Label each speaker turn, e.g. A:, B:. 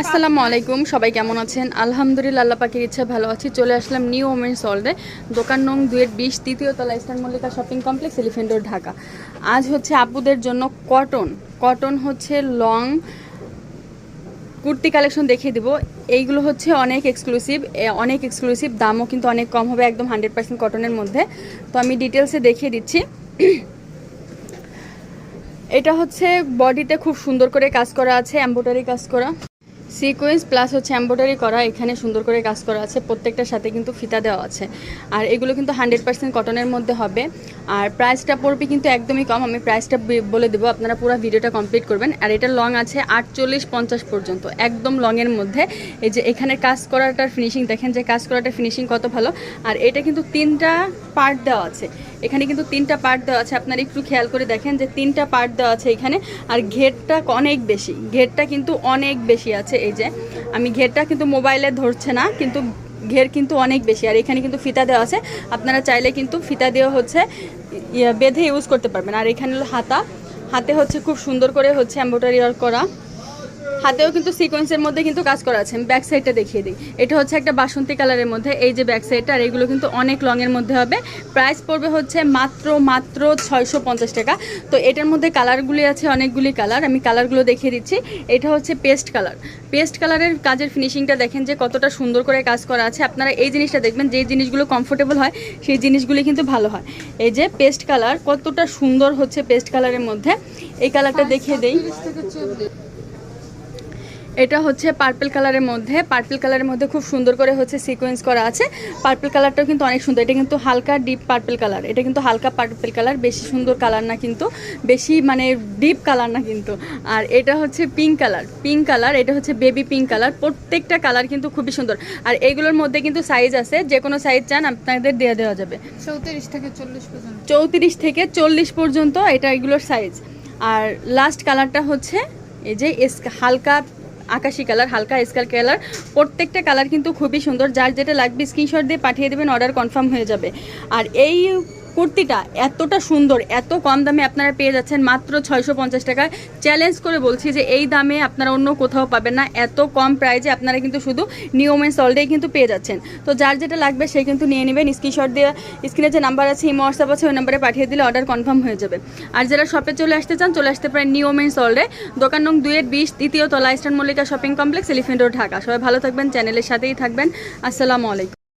A: আসসালামু আলাইকুম, সবাই কেমন আছেন? আলহামদুলিল্লাহ, আল্লাহ পাখির ইচ্ছা ভালো আছি। চলে আসলাম নিউ ওমেন্স হলডে দোকান নং দুয়ের বিশ, তৃতীয় তলা eastern Mallika shopping complex elephant road Dhaka. আজ হচ্ছে আপুদের জন্য কটন কটন হচ্ছে লং কুর্তি কালেকশন দেখিয়ে দেবো। এইগুলো হচ্ছে অনেক এক্সক্লুসিভ অনেক এক্সক্লুসিভ দামও কিন্তু অনেক কম হবে, একদম হান্ড্রেড পার্সেন্ট কটনের মধ্যে। তো আমি ডিটেলসে দেখিয়ে দিচ্ছি। এটা হচ্ছে বডিতে খুব সুন্দর করে কাজ করা আছে এম্ব্রয়ডারি কাজ করা। সিকোয়েন্স প্লাস হচ্ছে এম্ব্রয়ডারি করা, এখানে সুন্দর করে কাজ করা আছে, প্রত্যেকটার সাথে কিন্তু ফিতা দেওয়া আছে। আর এগুলো কিন্তু হান্ড্রেড পার্সেন্ট কটনের মধ্যে হবে। আর প্রাইসটা পড়বে কিন্তু একদমই কম, আমি প্রাইসটা বলে দেবো, আপনারা পুরো ভিডিওটা কমপ্লিট করবেন। আর এটা লং আছে আটচল্লিশ পঞ্চাশ পর্যন্ত, একদম লংয়ের মধ্যে। এই যে এখানে কাজ করাটার ফিনিশিং দেখেন যে কাজ করাটার ফিনিশিং কত ভালো। আর এটা কিন্তু তিনটা পার্ট দেওয়া আছে। এখানে কিন্তু তিনটা পার্ট দেওয়া আছে, আপনারা একটু খেয়াল করে দেখেন যে তিনটা পার্ট দেওয়া আছে এখানে। আর ঘেরটা অনেক বেশি, ঘেরটা কিন্তু অনেক বেশি আছে যে আমি ঘেরটা কিন্তু মোবাইলে ধরছে না কিন্তু ঘের কিন্তু অনেক বেশি। আর এখানে কিন্তু ফিতা দেওয়া আছে। আপনারা চাইলে কিন্তু ফিতা দেওয়া হচ্ছে ইয়ে, বেঁধে ইউজ করতে পারবেন। আর এখানে হলো হাতা। হাতে হচ্ছে খুব সুন্দর করে হচ্ছে এম্ব্রয়ডারি করা। হাতেও কিন্তু সিকোয়েন্সের মধ্যে কিন্তু কাজ করা আছে। ব্যাক সাইডটা দেখিয়ে দিই। এটা হচ্ছে একটা বাসন্তী কালারের মধ্যে এই যে ব্যাক সাইডটা আর এগুলো কিন্তু অনেক লংয়ের মধ্যে হবে। প্রাইস পড়বে হচ্ছে মাত্র মাত্র ছয়শো পঞ্চাশ টাকা। তো এটার মধ্যে কালারগুলি আছে অনেকগুলি কালার আমি কালারগুলো দেখিয়ে দিচ্ছি। এটা হচ্ছে পেস্ট কালার পেস্ট কালারের কাজের ফিনিশিংটা দেখেন যে কতটা সুন্দর করে কাজ করা আছে। আপনারা এই জিনিসটা দেখবেন যে জিনিসগুলো কমফোর্টেবল হয় সেই জিনিসগুলি কিন্তু ভালো হয়। এই যে পেস্ট কালার কতটা সুন্দর হচ্ছে পেস্ট কালারের মধ্যে। এই কালারটা দেখিয়ে দেই। এটা হচ্ছে পার্পল কালারের মধ্যে। পার্পল কালারের মধ্যে খুব সুন্দর করে হচ্ছে সিকোয়েন্স করা আছে। পার্পল কালারটাও কিন্তু অনেক সুন্দর। এটা কিন্তু হালকা ডিপ পার্পল কালার এটা কিন্তু হালকা পার্পল কালার বেশি সুন্দর কালার না কিন্তু বেশি মানে ডিপ কালার না কিন্তু। আর এটা হচ্ছে পিঙ্ক কালার পিঙ্ক কালার এটা হচ্ছে বেবি পিঙ্ক কালার প্রত্যেকটা কালার কিন্তু খুবই সুন্দর। আর এগুলোর মধ্যে কিন্তু সাইজ আছে। যে কোনো সাইজ চান আপনাদের দেওয়া দেওয়া যাবে।
B: চৌত্রিশ থেকে চল্লিশ পর্যন্ত।
A: চৌত্রিশ থেকে চল্লিশ পর্যন্ত এটা এগুলোর সাইজ আর লাস্ট কালারটা হচ্ছে এই যে হালকা আকাশি কালার, হালকা স্কাল কালার। প্রত্যেকটা কালার কিন্তু খুবই সুন্দর। যার যেটা লাগবে স্ক্রিনশট দিয়ে পাঠিয়ে দেবেন অর্ডার কনফার্ম হয়ে যাবে। আর এই কুর্তিটা এতটা সুন্দর, এত কম দামে আপনারা পেয়ে যাচ্ছেন মাত্র ছয়শো পঞ্চাশ টাকায়। চ্যালেঞ্জ করে বলছি যে এই দামে আপনারা অন্য কোথাও পাবেন না, এত কম প্রাইজে আপনারা কিন্তু শুধু নিয়মের সল্ডেই কিন্তু পেয়ে যাচ্ছেন। তো যার যেটা লাগবে সে কিন্তু নিয়ে নেবেন স্ক্রিনশট দিয়ে স্ক্রিনে যে নাম্বার আছে ইমো হোয়াটসঅ্যাপ আছে, ওই নাম্বারে পাঠিয়ে দিলে অর্ডার কনফার্ম হয়ে যাবে। আর যারা শপে চলে আসতে চান, চলে আসতে পারেন নিয়মেন সল্ডে দোকান নং দুইয়ের বিশ তৃতীয় তলা eastern Mallika shopping complex elephant road Dhaka সবাই ভালো থাকবেন চ্যানেলের সাথেই থাকবেন। আসসালামু আলাইকুম।